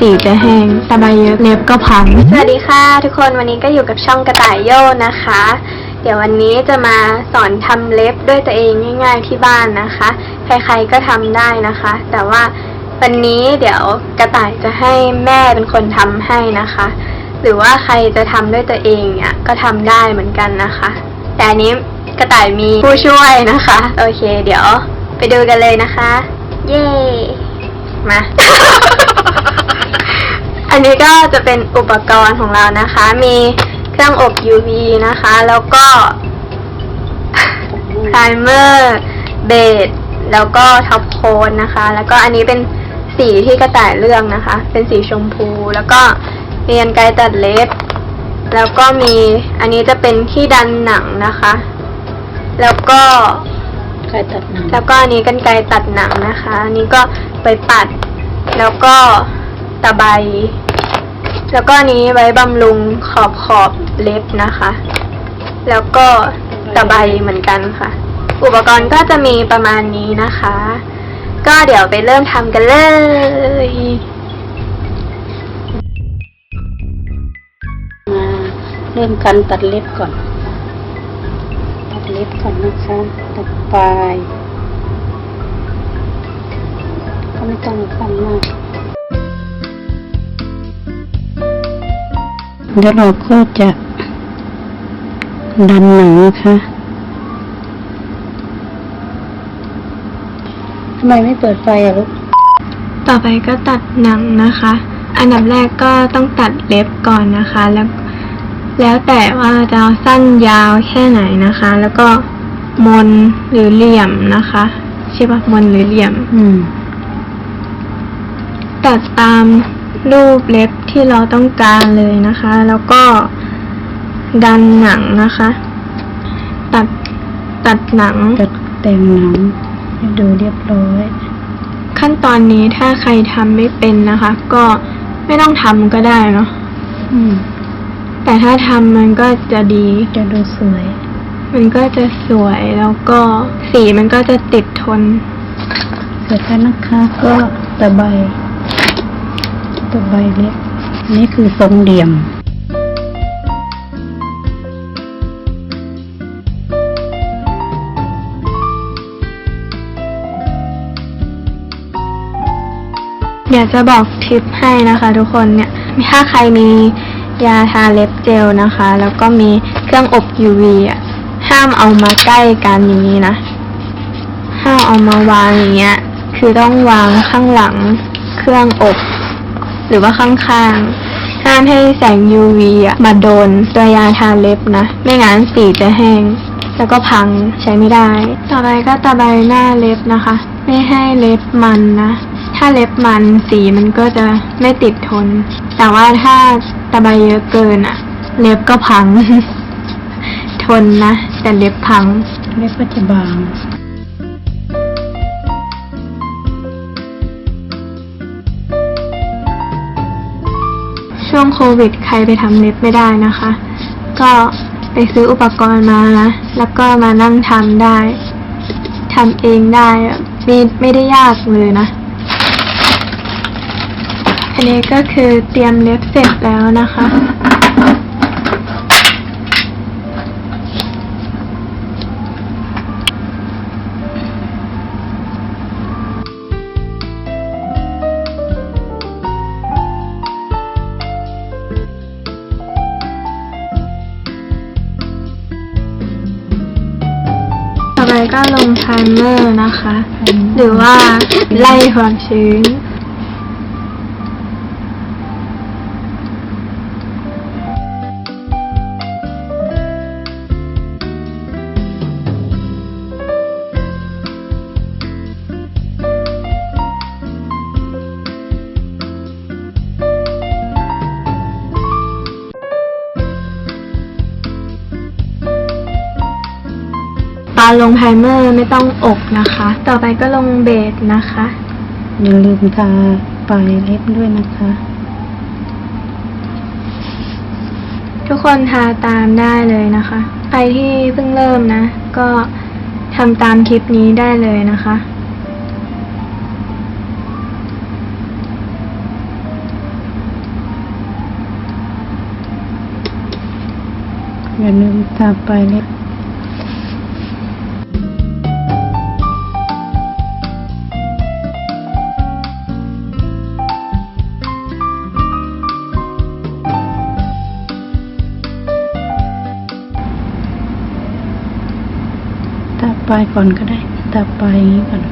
สีจะแห้งตะไบเยอะเล็บก็พัง สวัสดีค่ะทุกคนวันนี้ก็อยู่กับช่องกระต่ายโยนะคะ เดี๋ยววันนี้จะมาสอนทำเล็บด้วยตัวเองง่าย ๆที่บ้านนะคะ ใครๆก็ทำได้นะคะ แต่ว่าวันนี้เดี๋ยวกระต่ายจะให้แม่เป็นคนทำให้นะคะ หรือว่าใครจะทำด้วยตัวเองเนี่ยก็ทำได้เหมือนกันนะคะ แต่อันนี้กระต่ายมีผู้ช่วยนะคะ โอเค เดี๋ยวไปดูกันเลยนะคะ เย้มา นนี้ก็จะเป็นอุปกรณ์ของเรานะคะ มีเครื่องอบ UV นะคะ แล้วก็ไพรเมอร์เบสแล้วก็ท็อปโคนนะคะ แล้วก็อันนี้เป็นสีที่กระต่ายเลือกนะคะ เป็นสีชมพู แล้วก็เรียนไกรตัดเล็บ แล้วก็มีอันนี้จะเป็นที่ดันหนังนะคะ แล้วก็ใครตัดหนังแล้วก็อันนี้กันไกรตัดหนังนะคะ อันนี้ก็ไปปัด แล้วก็ตะไบ แล้วก็นี้ไว้บำรุงขอบขอบเล็บนะคะ แล้วก็ตะไบเหมือนกันค่ะ อุปกรณ์ก็จะมีประมาณนี้นะคะ ก็เดี๋ยวไปเริ่มทำกันเลยมาเริ่มการตัดเล็บก่อน ตัดเล็บก่อนนะคะตัดปลายก็ไม่ต้องฟันมาก เดี๋ยวเราก็จะดันหนังนะคะทำไมไม่เปิดไฟอะลูก ต่อไปก็ตัดหนังนะคะ อันดับแรกก็ต้องตัดเล็บก่อนนะคะ แล้ว แล้วแต่ว่าจะเอาสั้นยาวแค่ไหนนะคะ แล้วก็มนหรือเหลี่ยมนะคะใช่ปะมนหรือเหลี่ยม อืม ตัดตาม รูปเล็บที่เราต้องการเลยนะคะ แล้วก็ดันหนังนะคะ ตัดตัดหนังตัดแต่งหนังให้ดูเรียบร้อย ขั้นตอนนี้ถ้าใครทำไม่เป็นนะคะ ก็ไม่ต้องทำก็ได้เนาะอืมแต่ถ้าทำมันก็จะดี จะดูสวย มันก็จะสวยแล้วก็สีมันก็จะติดทน เสร็จแล้วนะคะก็ตะไบ ตะไบเล็บนี่คือทรงเหลี่ยมอยากจะบอกทิปให้นะคะ ทุกคนเนี่ยถ้าใครมียาทาเล็บเจลนะคะ แล้วก็มีเครื่องอบ UV อะห้ามเอามาใกล้กันอย่างนี้นะห้ามเอามาวางอย่างเงี้ย คือต้องวางข้างหลังเครื่องอบ หรือว่าข้างๆ ห้ามให้แสง UV อะมาโดนตัวยาทาเล็บนะ ไม่งั้นสีจะแห้ง แล้วก็พังใช้ไม่ได้ ต่อไปก็ตะไบหน้าเล็บนะคะ ไม่ให้เล็บมันนะ ถ้าเล็บมันสีมันก็จะไม่ติดทน แต่ว่าถ้าตะไบเยอะเกินอะเล็บก็พัง ทนนะ แต่เล็บพัง เล็บก็จะบาง ช่วงโควิดใครไปทำเล็บไม่ได้นะคะ ก็ไปซื้ออุปกรณ์มานะแล้วก็มานั่งทำได้ทำเองได้ไม่ไม่ได้ยากเลยนะ อันนี้ก็คือเตรียมเล็บเสร็จแล้วนะคะ ไปก็ลงไพรเมอร์นะคะ หรือว่าไล่ความชื้น ไฮเมอร์ไม่ต้องอกนะคะ ต่อไปก็ลงเบสนะคะ อย่าลืมทาปลายเล็บด้วยนะคะ ทุกคนทาตามได้เลยนะคะ ใครที่เพิ่งเริ่มนะ ก็ทำตามคลิปนี้ได้เลยนะคะอย่าลืมทาปลายเล็บ ปลายก่อนก็ได้ตาปลายอย่างนี้ก่อน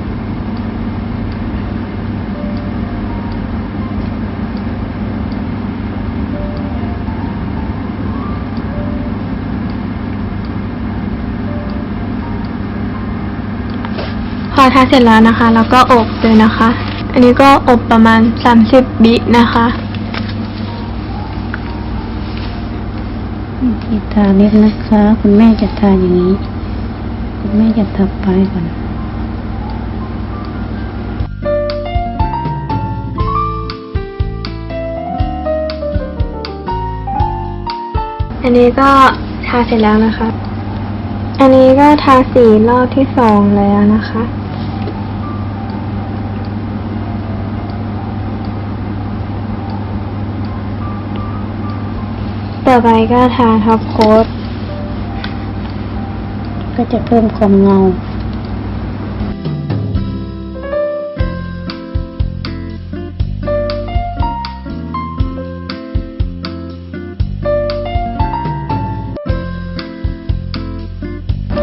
พอทาเสร็จแล้วนะคะ แล้วก็อบเลยนะคะ อันนี้ก็อบประมาณ 30บินะคะวิธีทาเล็บนะคะ คุณแม่จะทาอย่างนี้ คุณแม่จะทาปลายก่อนอันนี้ก็ทาเสร็จแล้วนะคะ อันนี้ก็ทาสีรอบที่สองแล้วนะคะ ต่อไปก็ทาท็อปโค้ด ก็จะเพิ่มความเงา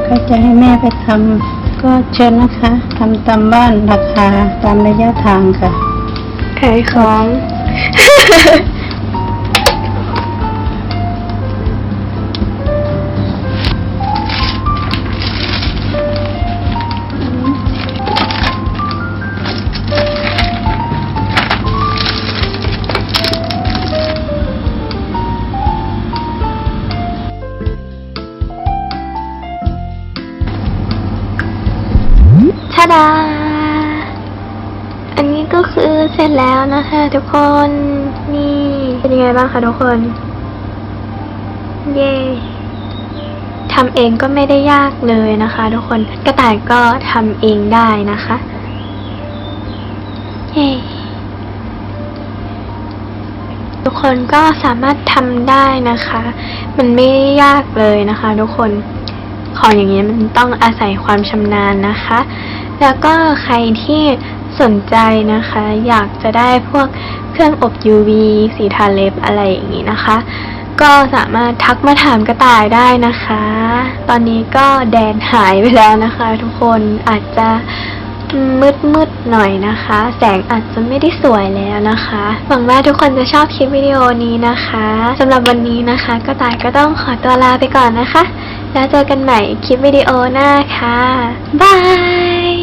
ใครจะให้แม่ไปทำก็เชิญนะคะทำตามบ้านราคาตามระยะทางค่ะ ขายของ แล้วนะคะทุกคนนี่เป็นยังไงบ้างคะทุกคน เย้ทำเองก็ไม่ได้ยากเลยนะคะ ทุกคนกระต่ายก็ทำเองได้นะคะเย้ทุกคนก็สามารถทำได้นะคะ มันไม่ยากเลยนะคะ ทุกคนของอย่างนี้มันต้องอาศัยความชำนาญนะคะ แล้วก็ใครที่ สนใจนะคะ อยากจะได้พวกเครื่องอบ UV สีทาเล็บอะไรอย่างนี้นะคะ ก็สามารถทักมาถามกระต่ายได้นะคะ ตอนนี้ก็แดนหายไปแล้วนะคะ ทุกคนอาจจะมืดมืดหน่อยนะคะ แสงอาจจะไม่ได้สวยแล้วนะคะ หวังว่าทุกคนจะชอบคลิปวิดีโอนี้นะคะสำหรับวันนี้นะคะกระต่ายก็ต้องขอตัวลาไปก่อนนะคะ แล้วเจอกันใหม่คลิปวิดีโอหน้าค่ะบาย